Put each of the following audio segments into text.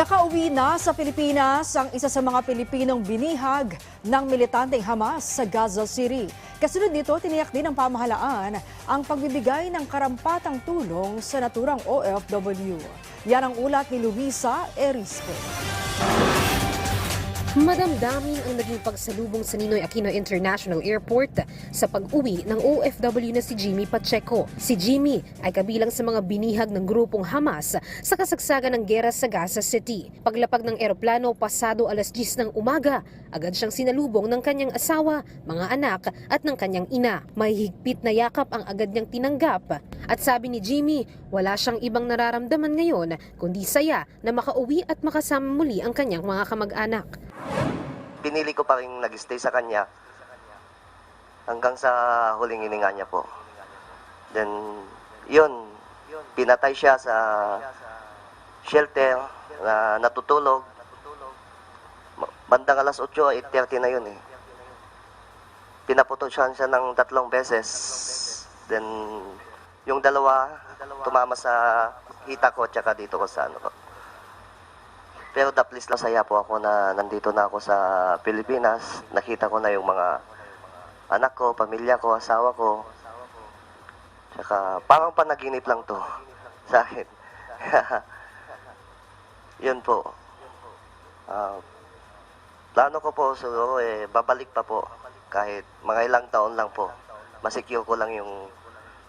Nakauwi na sa Pilipinas ang isa sa mga Pilipinong binihag ng militanteng Hamas sa Gaza City. Kasunod nito, tiniyak din ng pamahalaan ang pagbibigay ng karampatang tulong sa naturang OFW. Yan ang ulat ni Luisa Erispe. Madamdamin ang naging pagsalubong sa Ninoy Aquino International Airport sa pag-uwi ng OFW na si Jimmy Pacheco. Si Jimmy ay kabilang sa mga binihag ng grupong Hamas sa kasagsagan ng gera sa Gaza City. Paglapag ng eroplano pasado alas 10 ng umaga, agad siyang sinalubong ng kanyang asawa, mga anak at ng kanyang ina. May higpit na yakap ang agad niyang tinanggap. At sabi ni Jimmy, wala siyang ibang nararamdaman ngayon kundi saya na makauwi at makasama muli ang kanyang mga kamag-anak. Pinili ko pa rin nag-stay sa kanya hanggang sa huling hininga niya po. Then, yun, pinatay siya sa shelter na natutulog. Bandang alas 8, 8.30 na yun eh. Pinaputosyan siya ng tatlong beses. Then, yung dalawa, tumama sa hita ko tsaka dito ko sa ano ko. Pero please lang saya po ako na nandito na ako sa Pilipinas. Nakita ko na yung mga anak ko, pamilya ko, asawa ko. Tsaka parang panaginip lang to sa akin. Yun po. Ah, plano ko po siguro eh, babalik pa po. Kahit mga ilang taon lang po. Masecure ko lang yung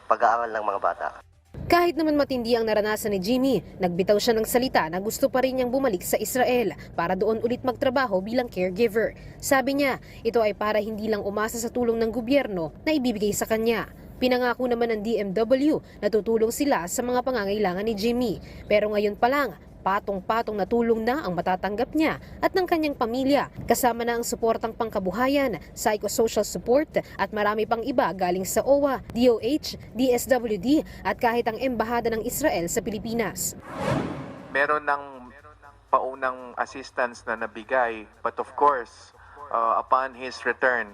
pag-aaral ng mga bata. Kahit naman matindi ang naranasan ni Jimmy, nagbitaw siya ng salita na gusto pa rin niyang bumalik sa Israel para doon ulit magtrabaho bilang caregiver. Sabi niya, ito ay para hindi lang umasa sa tulong ng gobyerno na ibibigay sa kanya. Pinangako naman ng DMW na tutulong sila sa mga pangangailangan ni Jimmy. Pero ngayon pa lang, patong-patong na tulong na ang matatanggap niya at ng kanyang pamilya, kasama na ang suportang pangkabuhayan, psychosocial support at marami pang iba galing sa OWA, DOH, DSWD at kahit ang Embahada ng Israel sa Pilipinas. meron ng paunang assistance na nabigay. But of course, uh, upon his return,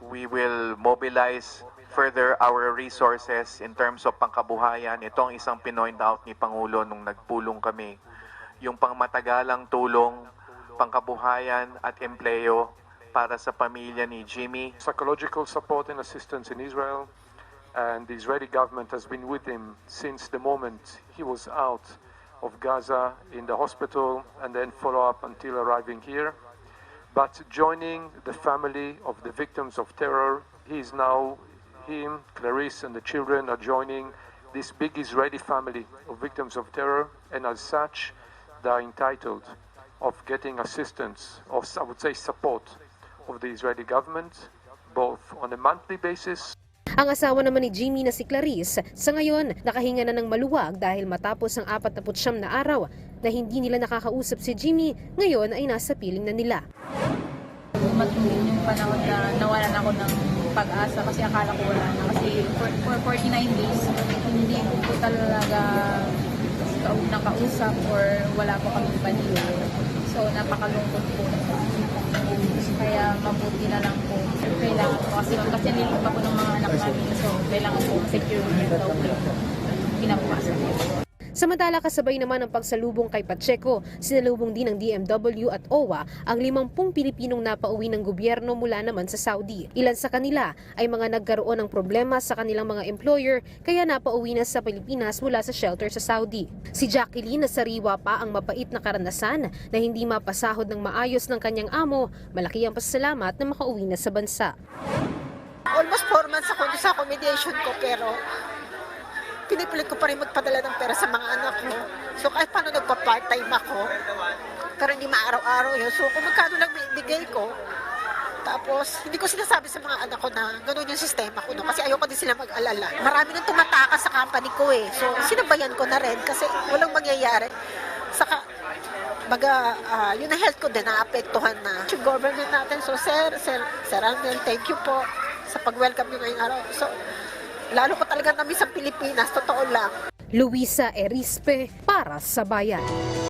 we will mobilize further our resources in terms of pangkabuhayan. Ito ang isang pinoint out ni Pangulo nung nagpulong kami. Yung pangmatagalang tulong, pangkabuhayan at empleyo para sa pamilya ni Jimmy. psychological support and assistance in Israel. And the Israeli government has been with him since the moment he was out of Gaza in the hospital and then follow up until arriving here. But joining the family of the victims of terror, he is now, him, Clarice, and the children are joining this big Israeli family of victims of terror. And as such, they are entitled of getting assistance, or I would say support, of the Israeli government, both on a monthly basis Ang asawa naman ni Jimmy na si Clarice, sa ngayon nakahinga na ng maluwag dahil matapos ang 49 na araw na hindi nila nakakausap si Jimmy, ngayon ay nasa piling na nila. dumating yung panahon na nawalan ako ng pag-asa kasi akala ko wala na. Kasi for, for 49 days, hindi ko talaga ka- nakausap or wala po kami baliw. So, napakalungkot po. Kaya mabuti na lang po. Kailangan po kasi, kasi nililig pa po ng mga anak namin. So, kailangan po secure yung daw po ko. Samantala kasabay naman ng pagsalubong kay Pacheco, sinalubong din ng DMW at OWA ang 50 Pilipinong napauwi ng gobyerno mula naman sa Saudi. Ilan sa kanila ay mga nagkaroon ng problema sa kanilang mga employer kaya napauwi na sa Pilipinas mula sa shelter sa Saudi. Si Jacqueline na sariwa pa ang mapait na karanasan na hindi mapasahod ng maayos ng kanyang amo. Malaki ang pasalamat na makauwi na sa bansa. almost 4 months ako sa accommodation ko pero pinipilit ko pa rin magpadala ng pera sa mga anak ko. So kahit paano nagpa-part-time ako, pero hindi maaraw-araw yun. So kung magkano lang bigay ko, tapos hindi ko sinasabi sa mga anak ko na ganun yung sistema ko. No? Kasi ayoko din sila mag-alala. Marami nang tumatakas sa company ko eh. So sinabayan ko na rin kasi walang mangyayari. Saka baga, ah, yun ang health ko din, naapektuhan na. Yung government natin, so sir, sir, sir Angel, thank you po sa pag-welcome nyo ngayong araw. So, lalo ko talaga namiss ang Pilipinas, totoo lang. Luisa Erispe para sa Bayan.